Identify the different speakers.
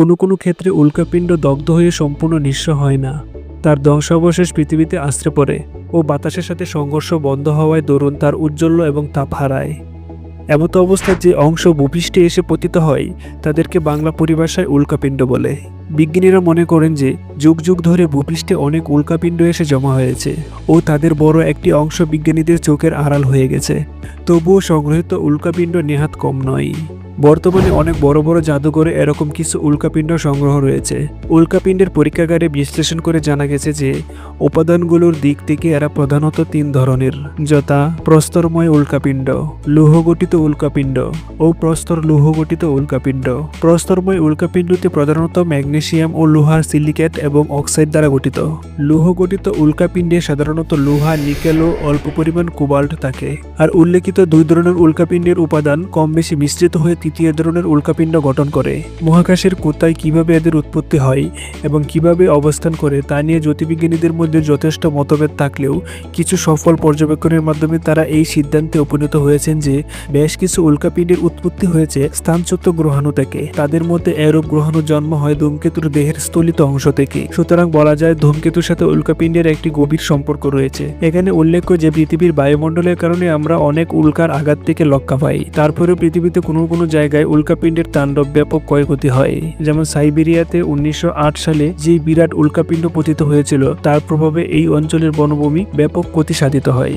Speaker 1: কোনো কোনো ক্ষেত্রে উল্কাপিণ্ড দগ্ধ হয়ে সম্পূর্ণ নিঃস্ব হয় না। তার ধ্বংসাবশেষ পৃথিবীতে আশ্রে পড়ে ও বাতাসের সাথে সংঘর্ষ বন্ধ হওয়ায় দরুন তার উজ্জ্বল্য এবং তাপ হারায়। এমতো অবস্থায় যে অংশ ভূপৃষ্ঠে এসে পতিত হয়, তাদেরকে বাংলা পরিভাষায় উল্কাপিণ্ড বলে। বিজ্ঞানীরা মনে করেন যে, যুগ যুগ ধরে ভূপৃষ্ঠে অনেক উল্কাপিণ্ড এসে জমা হয়েছে ও তাদের বড় একটি অংশ বিজ্ঞানীদের চোখের আড়াল হয়ে গেছে। তবুও সংগৃহীত উল্কাপিণ্ড নেহাত কম নয়। বর্তমানে অনেক বড় বড় জাদুঘরে এরকম কিছু উল্কাপিণ্ড সংগ্রহ রয়েছে। উল্কাপিণ্ডের পরীক্ষাগারে বিশ্লেষণ করে জানা গেছে যে, উপাদানগুলোর দিক থেকে এরা প্রধানত তিন ধরনের, যথা প্রস্তরময় উল্কাপিণ্ড, লৌহগঠিত উল্কাপিণ্ড ও প্রস্তর লৌহগঠিত উল্কাপিণ্ড। প্রস্তরময় উল্কাপিণ্ডতে প্রধানত ম্যাগনেসিয়াম ও লোহার সিলিকেট এবং অক্সাইড দ্বারা গঠিত। লৌহগঠিত উল্কাপিণ্ডে সাধারণত লোহা, নিকেল ও অল্প পরিমাণ কোবাল্ট থাকে। আর উল্লেখিত দুই ধরনের উল্কাপিণ্ডের উপাদান কম বেশি মিশ্রিত হয়ে তৃতীয় ধরনের উল্কাপিণ্ড গঠন করে। মহাকাশের কোথায় কীভাবে এদের উৎপত্তি হয় এবং কীভাবে অবস্থান করে তা নিয়ে জ্যোতির্বিজ্ঞানীদের মধ্যে যথেষ্ট মতভেদ থাকলেও কিছু সফল পর্যবেক্ষণের মাধ্যমে তারা এই সিদ্ধান্তে উপনীত হয়েছেন যে বেশ কিছু উল্কাপিণ্ডের উৎপত্তি হয়েছে স্থানচ্যুত গ্রহাণু থেকে। তাদের মধ্যে এরূপ গ্রহাণু জন্ম হয় ধূমকেতুর দেহের স্থলিত অংশ থেকে। সুতরাং বলা যায় ধূমকেতুর সাথে উল্কাপিণ্ডের একটি গভীর সম্পর্ক রয়েছে। এখানে উল্লেখ্য যে পৃথিবীর বায়ুমণ্ডলের কারণে আমরা অনেক উল্কার আঘাত থেকে রক্ষা পাই। তারপরেও পৃথিবীতে কোনো কোনো জায়গায় উল্কাপিণ্ডের তাণ্ডব ব্যাপক ক্ষয়ক্ষতি হয়। যেমন সাইবেরিয়াতে উনিশশো আট সালে যে বিরাট উল্কাপিণ্ড পতিত হয়েছিল, তার প্রভাবে এই অঞ্চলের বনভূমি ব্যাপক ক্ষতি সাধিত হয়।